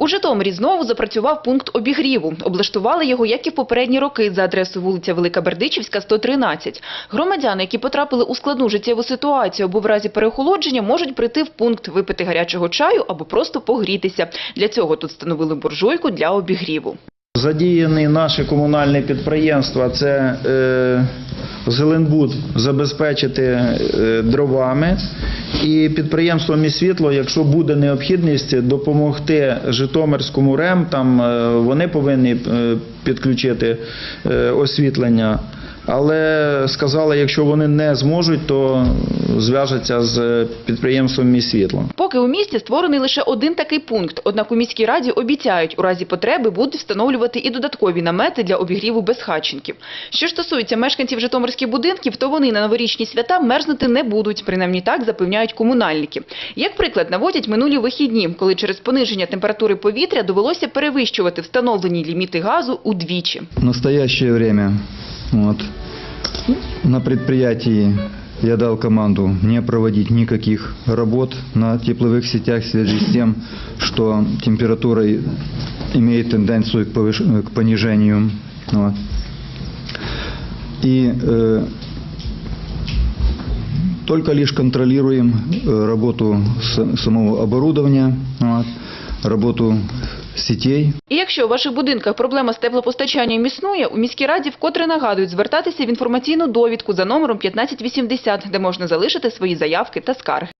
У Житомирі знову запрацював пункт обігріву. Облаштували його, як і в попередні роки, за адресою вулиця Велика Бердичівська, 113. Громадяни, які потрапили у складну життєву ситуацію або в разі переохолодження, можуть прийти в пункт випити гарячого чаю або просто погрітися. Для цього тут встановили буржуйку для обігріву. Задіяні наші комунальні підприємства, це е, Зеленбуд забезпечити е, дровами і підприємство світло, якщо буде необхідність, допомогти Житомирському РЕМ, там е, вони повинні е, підключити е, освітлення. Але сказали, якщо вони не зможуть, то зв'яжуться з підприємством «Міськсвітло». Поки у місті створений лише один такий пункт. Однак у міській раді обіцяють, у разі потреби будуть встановлювати і додаткові намети для обігріву безхатченків. Що ж стосується мешканців житомирських будинків, то вони на новорічні свята мерзнути не будуть, принаймні так запевняють комунальники. Як приклад наводять минулі вихідні, коли через пониження температури повітря довелося перевищувати встановлені ліміти газу удвічі. В настоящее время вот, на предприятии я дал команду не проводить никаких работ на тепловых сетях в связи с тем, что температура имеет тенденцию к, повыш- к понижению. Вот. И э, только лишь контролируем э, работу самого оборудования, вот, работу сетей, І якщо у ваших будинках проблема з теплопостачанням існує, у міській раді вкотре нагадують звертатися в інформаційну довідку за номером 1580, де можна залишити свої заявки та скарги.